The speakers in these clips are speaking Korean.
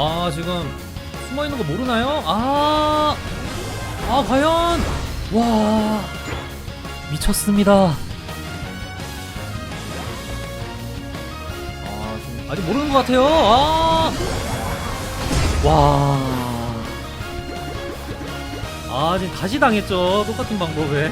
아 지금 숨어 있는 거 모르나요? 아, 아 과연 와 미쳤습니다. 아 지금 아직 모르는 것 같아요. 아, 와. 아 지금 다시 당했죠 똑같은 방법에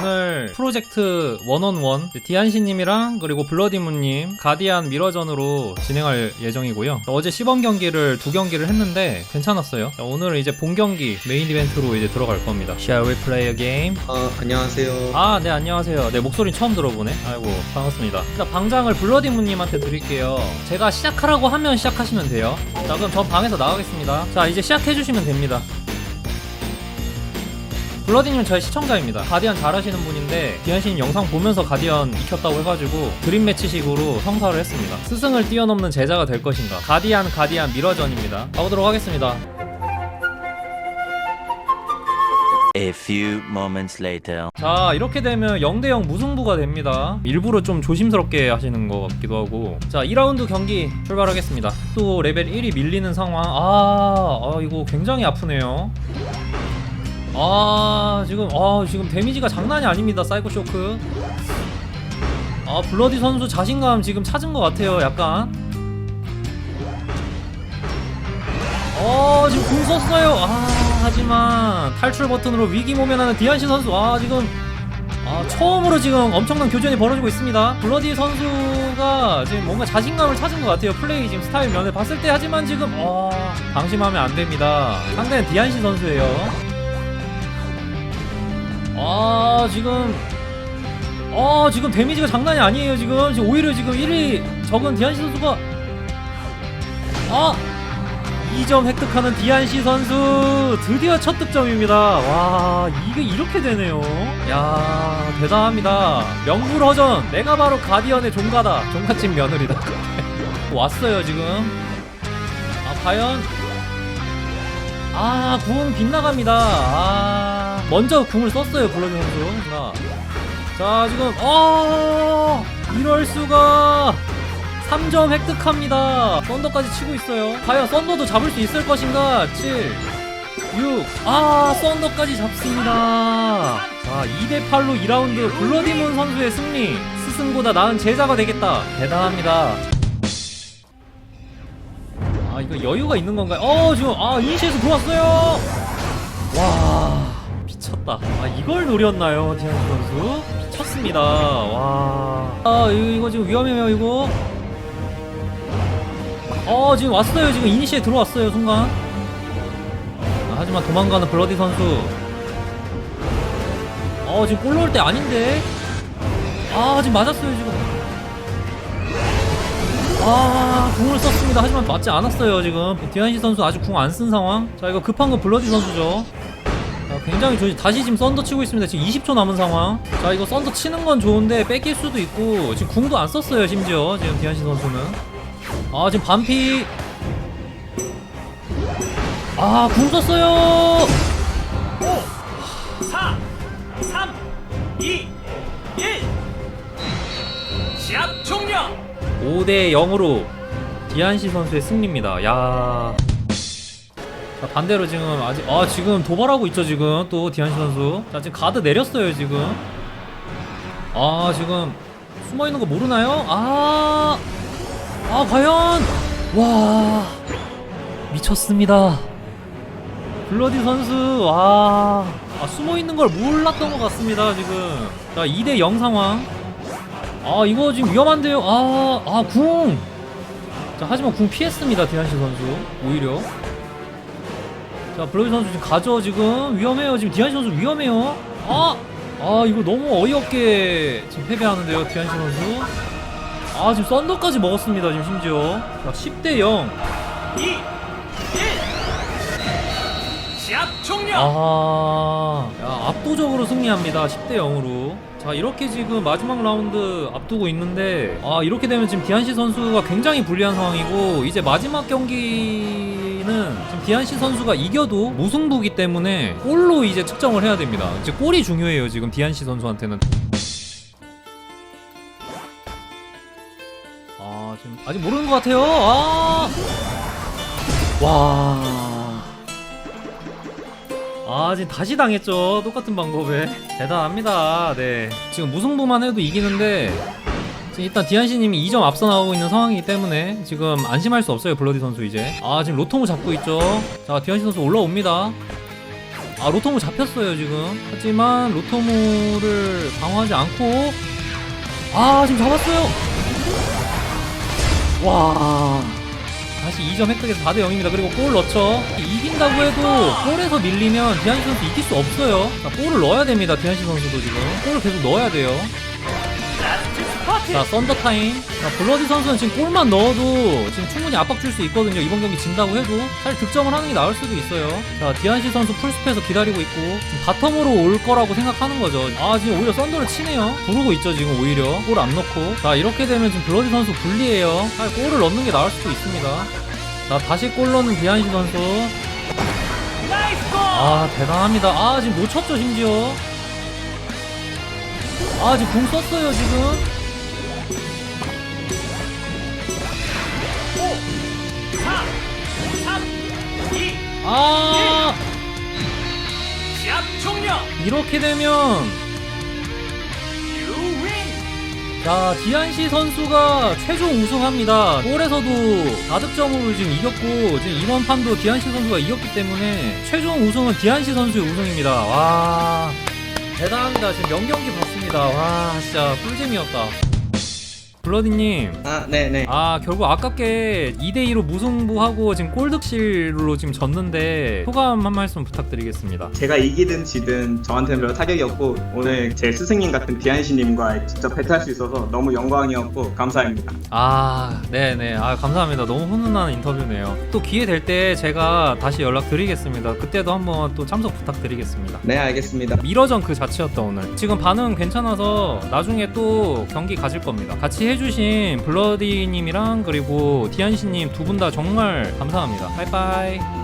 오늘 프로젝트 원원원 디안시님이랑 그리고 블러디문님 가디안 미러전으로 진행할 예정이고요 어제 시범 경기를 두 경기를 했는데 괜찮았어요 자, 오늘은 이제 본 경기 메인 이벤트로 이제 들어갈 겁니다 Shall we play a game? 아, 안녕하세요. 아, 네, 안녕하세요. 네, 목소리 처음 들어보네. 아이고, 반갑습니다. 일단 방장을 블러디문님한테 드릴게요. 제가 시작하라고 하면 시작하시면 돼요. 자, 그럼 전 방에서 나가겠습니다. 자, 이제 시작해 주시면 됩니다. 블러디님 저희 시청자입니다. 가디언 잘하시는 분인데 디안씨님 영상 보면서 가디언 익혔다고 해가지고 드림 매치식으로 성사를 했습니다. 스승을 뛰어넘는 제자가 될 것인가? 가디안 가디안 미러전입니다. 가보도록 하겠습니다. A few moments later. 자 이렇게 되면 0대0 무승부가 됩니다 일부러 좀 조심스럽게 하시는 것 같기도 하고 자 2라운드 경기 출발하겠습니다 또 레벨 1이 밀리는 상황 아, 아 이거 굉장히 아프네요 아 지금 아 지금 데미지가 장난이 아닙니다 사이코 쇼크. 아 블러디 선수 자신감 지금 찾은 것 같아요 약간. 어 지금 궁 썼어요. 아 하지만 탈출 버튼으로 위기 모면하는 디안시 선수. 아 지금 아 처음으로 지금 엄청난 교전이 벌어지고 있습니다. 블러디 선수가 지금 뭔가 자신감을 찾은 것 같아요 플레이 지금 스타일 면을 봤을 때. 하지만 지금 어 방심하면 안 됩니다. 상대는 디안시 선수예요 아 지금 어 지금 데미지가 장난이 아니에요 지금 지금 오히려 지금 1위 적은 디안시 선수가 아 2점 획득하는 디안시 선수 드디어 첫 득점입니다. 와 이게 이렇게 되네요. 야 대단합니다. 명불허전 내가 바로 가디언의 종가다. 종갓집 며느리다. 왔어요 지금. 아 과연 아궁 빗나갑니다. 아 먼저 궁을 썼어요 블러드 선수. 자, 자 지금 어 이럴 수가. 3점 획득합니다. 썬더까지 치고 있어요. 과연 썬더도 잡을 수 있을 것인가? 7, 6. 아, 썬더까지 잡습니다. 자, 2대 8로 2라운드 블러디문 선수의 승리. 스승보다 나은 제자가 되겠다. 대단합니다. 아, 이거 여유가 있는 건가요? 어, 지금 아, 이니시에서 들어왔어요. 와, 미쳤다. 아, 이걸 노렸나요, 디안 선수? 미쳤습니다. 와. 아, 이거, 지금 위험해요, 이거. 어 지금 왔어요 지금 이니시에 들어왔어요 순간 아, 하지만 도망가는 블러디 선수 어 지금 골 넣을 때 아닌데 아 지금 맞았어요 지금 아 궁을 썼습니다 하지만 맞지 않았어요 지금 디안시 선수 아직 궁 안 쓴 상황 자 이거 급한 건 블러디 선수죠 자, 굉장히 좋 다시 지금 썬더 치고 있습니다. 지금 20초 남은 상황. 자 이거 썬더 치는 건 좋은데 뺏길 수도 있고 지금 궁도 안 썼어요 심지어. 지금 디안시 선수는. 아 지금 반피. 아궁 썼어요. 4, 3, 2, 1. 시합 종료. 5대 0으로 디안시 선수의 승리입니다. 야 자, 반대로 지금 아직 아 지금 도발하고 있죠 지금 또 디안시 선수 자 지금 가드 내렸어요 지금 아 지금 숨어 있는 거 모르나요? 아, 아 과연 와 미쳤습니다. 블러디 선수 와 아, 숨어 있는 걸 몰랐던 것 같습니다 지금. 자 2대 0 상황. 아 이거 지금 위험한데요. 아아 궁. 자 하지만 궁 피했습니다 디안시 선수 오히려. 자 블러디 선수 지금 가죠 지금 위험해요 지금 디안시 선수 위험해요. 아. 아 이거 너무 어이없게 지금 패배하는데요 디안시 선수 아 지금 썬더까지 먹었습니다 지금 심지어 자 10대 0 2, 1. 시합 종료. 야, 압도적으로 승리합니다 10대 0으로 자 이렇게 지금 마지막 라운드 앞두고 있는데 아 이렇게 되면 지금 디안시 선수가 굉장히 불리한 상황이고 이제 마지막 경기 는 지금 디안시 선수가 이겨도 무승부기 때문에 골로 이제 측정을 해야 됩니다 이제 골이 중요해요 지금 디안시 선수한테는 아 지금 아직 모르는 것 같아요. 아. 와. 아, 지금 다시 당했죠. 똑같은 방법에. 대단합니다. 네. 지금 무승부만 해도 이기는데, 일단 디안시님이 2점 앞서 나오고 있는 상황이기 때문에 지금 안심할 수 없어요. 블러디 선수 이제. 아, 지금 로통을 잡고 있죠. 자, 디안시 선수 올라옵니다. 아, 로토무 잡혔어요, 지금. 하지만 로토무를 방어하지 않고, 아, 지금 잡았어요. 와. 다시 2점 획득해서 4대 0입니다. 그리고 골 넣죠. 이긴다고 해도 골에서 밀리면 디안시 선수 이길 수 없어요. 자, 골을 넣어야 됩니다. 디안시 선수도 지금. 골을 계속 넣어야 돼요. 자, 썬더 타임. 자, 블러디 선수는 지금 골만 넣어도 지금 충분히 압박 줄 수 있거든요. 이번 경기 진다고 해도 사실 득점을 하는 게 나을 수도 있어요. 자, 디안시 선수 풀스페에서 기다리고 있고 지금 바텀으로 올 거라고 생각하는 거죠. 아, 지금 오히려 썬더를 치네요. 부르고 있죠, 지금 오히려. 골 안 넣고. 자, 이렇게 되면 지금 블러디 선수 불리해요. 사실 골을 넣는 게 나을 수도 있습니다. 자, 다시 골 넣는 디안시 선수. 아, 대단합니다. 아, 지금 놓쳤죠, 심지어. 아, 지금 궁 썼어요, 지금. 아! 시합 이렇게 되면 자 디안시 선수가 최종 우승합니다. 골에서도 4득점으로 지금 이겼고 지금 이번 판도 디안시 선수가 이겼기 때문에 최종 우승은 디안시 선수의 우승입니다. 와 대단합니다. 지금 명경기 봤습니다. 와 진짜 꿀잼이었다. 블러디님 아, 네네. 아 결국 아깝게 2대2로 무승부하고 지금 골득실로 지금 졌는데 소감 한 말씀 부탁드리겠습니다. 제가 이기든 지든 저한테는 별 타격이 없고 오늘 제 스승님 같은 디안시님과 직접 배틀할 수 있어서 너무 영광이었고 감사합니다. 아, 네네. 아, 감사합니다. 너무 훈훈한 인터뷰네요. 또 기회 될 때 제가 다시 연락드리겠습니다. 그때도 한번 또 참석 부탁드리겠습니다. 네, 알겠습니다. 미러전 그 자체였다, 오늘. 지금 반응 괜찮아서 나중에 또 경기 가질 겁니다. 같이 해주신 블러디님이랑 그리고 디안씨님 두 분 다 정말 감사합니다. 빠이빠이.